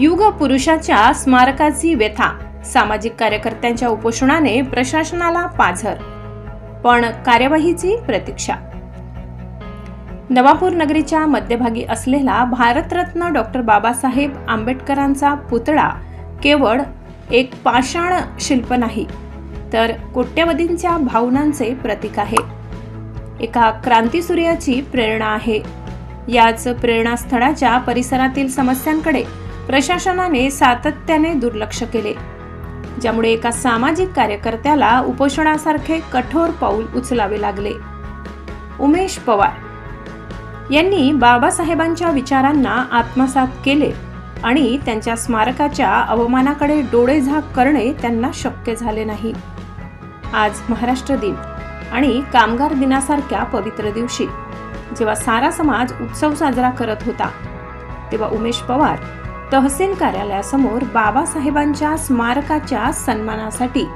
युग पुरुषाच्या स्मारकाची व्यथा सामाजिक कार्यकर्त्यांच्या उपोषणाने प्रशासनाला पाझर. पण कार्यवाहीची प्रतीक्षा. नवापूर नगरीच्या मध्यभागी असलेला भारतरत्न डॉक्टर बाबासाहेब आंबेडकरांचा पुतळा केवळ एक पाषाण शिल्प नाही तर कोट्यवधींच्या भावनांचे प्रतीक आहे. एका क्रांतीसूर्याची प्रेरणा आहे. याच प्रेरणास्थळाच्या परिसरातील समस्यांकडे प्रशासनाने सातत्याने दुर्लक्ष केले ज्यामुळे एका सामाजिक कार्यकर्त्याला उपोषणासारखे कठोर पाऊल उचलावे लागले. उमेश पवार यांनी बाबासाहेबांच्या विचारांना आत्मसात केले आणि त्यांच्या स्मारकाच्या अवमानाकडे डोळेझाक करणे त्यांना शक्य झाले नाही. आज महाराष्ट्र दिन आणि कामगार दिनासारख्या पवित्र दिवशी जेव्हा सारा समाज उत्सव साजरा करत होता तेव्हा उमेश पवार तहसील कार्यालयासमोर बाबासाहेबांच्या स्मारकाच्या सन्मानासाठी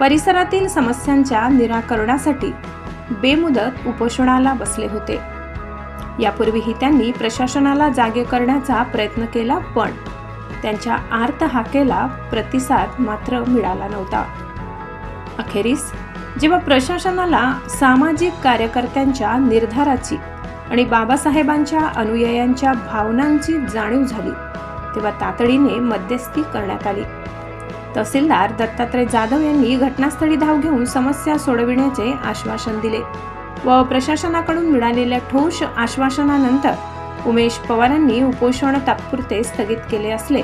परिसरातील समस्यांच्या निराकरणासाठी बेमुदत उपोषणाला बसले होते. यापूर्वीही त्यांनी प्रशासनाला जागे करण्याचा प्रयत्न केला पण त्यांच्या आर्त हाकेला प्रतिसाद मात्र मिळाला नव्हता. अखेरीस जेव्हा प्रशासनाला सामाजिक कार्यकर्त्यांच्या निर्धाराची आणि बाबासाहेबांच्या अनुयायांच्या भावनांची जाणीव झाली तेव्हा तातडीने मध्यस्थी करण्यात आली. तहसीलदार दत्तात्रय जाधव यांनी घटनास्थळी धाव घेऊन समस्या सोडविण्याचे आश्वासन दिले व प्रशासनाकडून मिळालेल्या ठोस आश्वासनानंतर उमेश पवारांनी उपोषण तात्पुरते स्थगित केले असले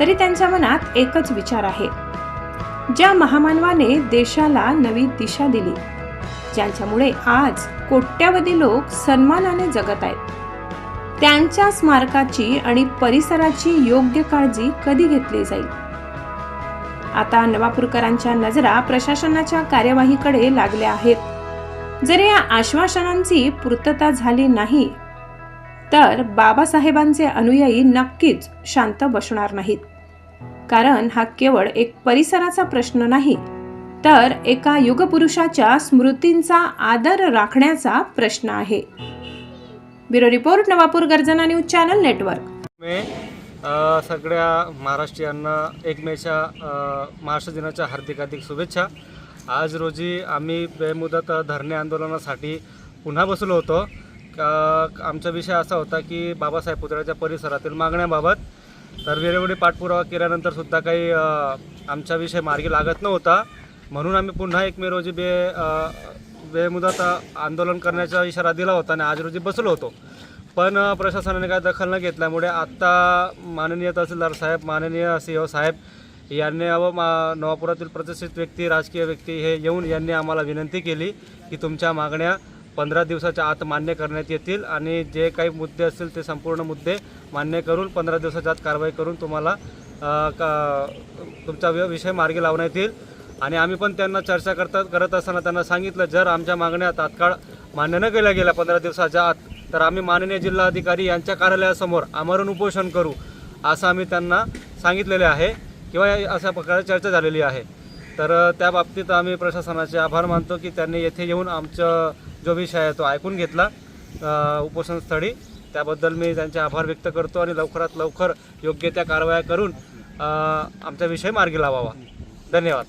तरी त्यांच्या मनात एकच विचार आहे. ज्या महामानवाने देशाला नवी दिशा दिली ज्यांच्यामुळे आज कोट्यावधी लोक सन्मानाने जगत आहेत. त्यांच्या स्मारकाची आणि परिसराची योग्य काळजी कधी घेतली जाईल? आता नवापूरकरांच्या नजरा प्रशासनाच्या कार्यवाहीकडे लागल्या आहेत. जर या आश्वासनांची पूर्तता झाली नाही तर बाबासाहेबांचे अनुयायी नक्कीच शांत बसणार नाहीत. कारण हा केवळ एक परिसराचा प्रश्न नाही तर एका युगपुरुषाच्या स्मृतींचा आदर राखण्याचा प्रश्न आहे. ब्युरो रिपोर्ट नवापूर गर्जना न्यूज चॅनल नेटवर्क. मे सगळ्या महाराष्ट्रीयांना एकमेच्या महाराष्ट्र दिनाच्या हार्दिक हार्दिक शुभेच्छा. आज रोजी आम्ही बेमुदत धरणे आंदोलनासाठी पुन्हा बसलो होतो. आमचा विषय असा होता की बाबासाहेब पुतळ्याच्या परिसरातील मागण्याबाबत. तर वेळोवेळी पाठपुरावा केल्यानंतर सुद्धा काही आमचा विषय मार्गी लागत नव्हता. म्हणून आम्ही पुन्हा एक मे रोजी बे बेमुदत आंदोलन करण्याचा इशारा दिला होता आणि आज रोजी बसलो होतो. पण प्रशासनाने काय दखल न घेतल्यामुळे आत्ता माननीय तहसीलदार साहेब माननीय सी ओ साहेब यांनी व मा नवापुरातील प्रतिष्ठित व्यक्ती राजकीय व्यक्ती हे येऊन यांनी आम्हाला विनंती केली की तुमच्या मागण्या पंधरा दिवसाच्या आत मान्य करण्यात येतील आणि जे काही मुद्दे असतील ते संपूर्ण मुद्दे मान्य करून पंधरा दिवसाच्या आत कारवाई करून तुम्हाला का तुमचा विषय मार्गी लावण्यात येईल. आणि आम्ही पण त्यांना चर्चा करता करत असताना त्यांना सांगितलं जर आमच्या मागण्या तात्काळ मान्य न केल्या गेल्या पंधरा दिवसाच्या आत तर आम्ही माननीय जिल्हाधिकारी यांच्या कार्यालयासमोर आमरण उपोषण करू असं आम्ही त्यांना सांगितलेले आहे किंवा या- अशा प्रकारे चर्चा झालेली आहे. तर त्या बाबतीत आम्ही प्रशासनाचे आभार मानतो की त्यांनी येथे येऊन आमचं जो विषय आहे तो ऐकून घेतला उपोषणस्थळी त्याबद्दल मी त्यांचे आभार व्यक्त करतो आणि लवकरात लवकर योग्य त्या कारवाया करून आमचा विषय मार्गी लावावा. धन्यवाद.